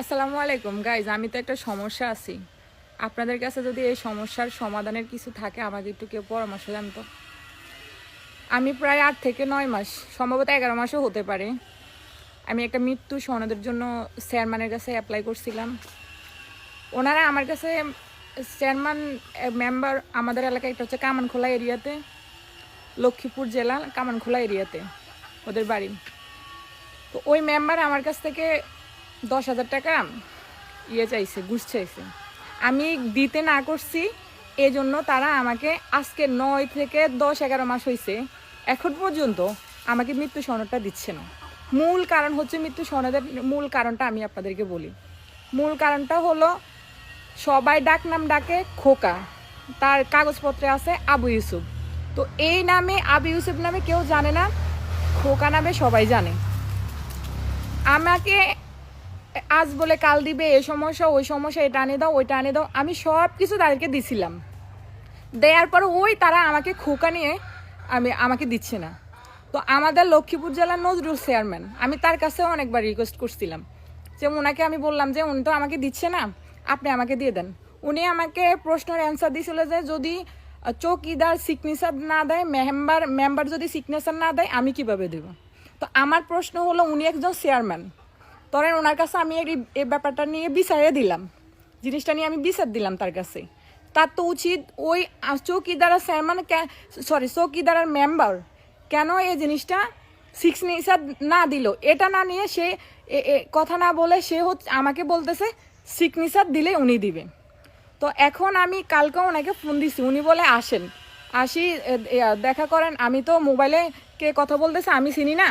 আসসালামু আলাইকুম। গাইজ আমি তো একটা সমস্যা আছি। আপনাদের কাছে যদি এই সমস্যার সমাধানের কিছু থাকে, আমাকে একটু কেউ পরামর্শ দেন তো। আমি প্রায় আট থেকে নয় মাস, সম্ভবত এগারো মাসও হতে পারে। আমি একটা মৃত্যু সনদের জন্য চেয়ারম্যানের কাছে অ্যাপ্লাই করছিলাম। ওনারা আমার কাছে চেয়ারম্যান মেম্বার আমাদের এলাকায় একটা হচ্ছে কামানখোলা এরিয়াতে, লক্ষ্মীপুর জেলা কামানখোলা এরিয়াতে, ওদের বাড়ি। তো ওই মেম্বার আমার কাছ থেকে দশ হাজার টাকা ইয়ে চাইছে, ঘুষ চাইছে। আমি দিতে না করছি, এজন্য তারা আমাকে আজকে নয় থেকে দশ এগারো মাস হয়েছে এখন পর্যন্ত আমাকে মৃত্যু সনদটা দিচ্ছে না। মূল কারণ হচ্ছে মৃত্যু সনদের মূল কারণটা আমি আপনাদেরকে বলি। মূল কারণটা হলো সবাই ডাক নাম ডাকে খোকা, তার কাগজপত্রে আছে আবু ইউসুফ। তো এই নামে, আবু ইউসুফ নামে কেউ জানে না, খোকা নামে সবাই জানে। আমাকে আজ বলে কাল দিবে এই সমস্যা, ওই সমস্যা, এটা আনে দাও, ওইটা আনে দাও, আমি সব কিছু তাদেরকে দিছিলাম। দেওয়ার পর ওই তারা আমাকে খোকা নিয়ে আমি, আমাকে দিচ্ছে না। তো আমাদের লক্ষ্মীপুর জেলার নজরুল চেয়ারম্যান আমি তার কাছেও অনেকবার রিকোয়েস্ট করছিলাম। যে ওনাকে আমি বললাম যে উনি তো আমাকে দিচ্ছে না, আপনি আমাকে দিয়ে দেন। উনি আমাকে প্রশ্নের অ্যান্সার দিয়েছিল যে যদি চৌকিদার সিগনেচার না দেয় মেম্বার মেম্বার যদি সিগনেচার না দেয়, আমি কীভাবে দেব? তো আমার প্রশ্ন হলো, উনি একজন চেয়ারম্যান ধরেন ওনার কাছে আমি এই ব্যাপারটা নিয়ে বিচারে দিলাম। জিনিসটা নিয়ে আমি বিচার দিলাম তার কাছে। তার তো উচিত ওই চৌকিদার চেয়ারম্যান সরি চৌকিদার মেম্বার কেন এই জিনিসটা সিগনেচার না দিল? এটা না নিয়ে সে কথা না বলে সে হচ্ছে আমাকে বলতেছে সিগনেচার দিলে উনি দিবে। তো এখন আমি কালকে ওনাকে ফোন দিছি, উনি বলে আসেন। আসি দেখা করেন। আমি তো মোবাইলে কে কথা বলতেছে আমি চিনি না।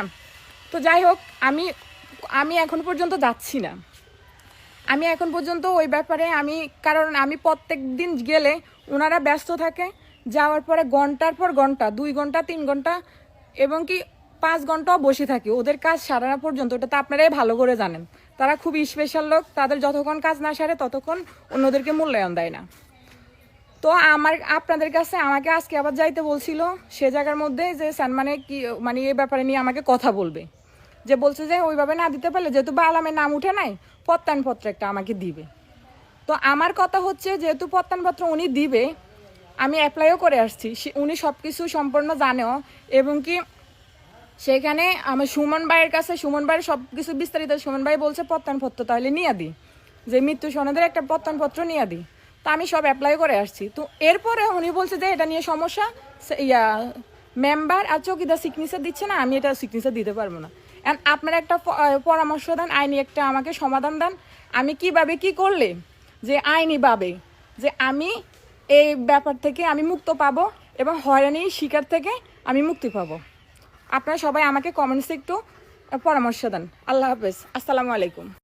তো যাই হোক, আমি আমি এখন পর্যন্ত যাচ্ছি না। আমি এখন পর্যন্ত ওই ব্যাপারে আমি, কারণ আমি প্রত্যেক দিন গেলে ওনারা ব্যস্ত থাকে, যাওয়ার পরে ঘণ্টার পর ঘণ্টা, দুই ঘণ্টা, তিন ঘণ্টা, এবং কি পাঁচ ঘন্টাও বসে থাকি। ওদের কাজ সারানো পর্যন্ত, ওটা তো আপনারাই ভালো করে জানেন। তারা খুব স্পেশাল লোক, তাদের যতক্ষণ কাজ না সারে ততক্ষণ অন্যদেরকে মূল্যায়ন দেয় না। তো আমার, আপনাদের কাছে আমাকে আজকে আবার যাইতে বলছিল, সে জায়গার মধ্যে যে সানমানে কি মানে এই ব্যাপারে নিয়ে আমাকে কথা বলবে। যে বলছে যে ওইভাবে না দিতে পারলে, যেহেতু বা আলামের নাম উঠে নাই প্রত্যয়নপত্র একটা আমাকে দিবে। তো আমার কথা হচ্ছে, যেহেতু প্রত্যয়নপত্র উনি দিবে, আমি অ্যাপ্লাইও করে আসছি। উনি সব কিছু সম্পূর্ণ জানেও, এবং কি সেখানে আমার সুমন ভাইয়ের কাছে, সুমন ভাইয়ের সব কিছু বিস্তারিত, সুমন ভাই বলছে প্রত্যয়নপত্র তাহলে নিয়ে দিই যে মৃত্যু সনদের একটা প্রত্যয়নপত্র নিয়ে দিই তো আমি সব অ্যাপ্লাই করে আসছি। তো এরপরে উনি বলছে যে, এটা নিয়ে সমস্যা ইয়া মেম্বার আর চৌকিদার সিগনেচার দিচ্ছে না, আমি এটা সিগনেচার দিতে পারব না। And আপনারা একটা পরামর্শ দেন, আইনি একটা আমাকে সমাধান দেন। আমি কীভাবে কি করলে? যে আইনিভাবে যে আমি এই ব্যাপার থেকে আমি মুক্ত পাবো এবং হয়রানির শিকার থেকে আমি মুক্তি পাব। আপনারা সবাই আমাকে কমেন্টসে একটু পরামর্শ দেন। আল্লাহ হাফেজ। আসসালামু আলাইকুম।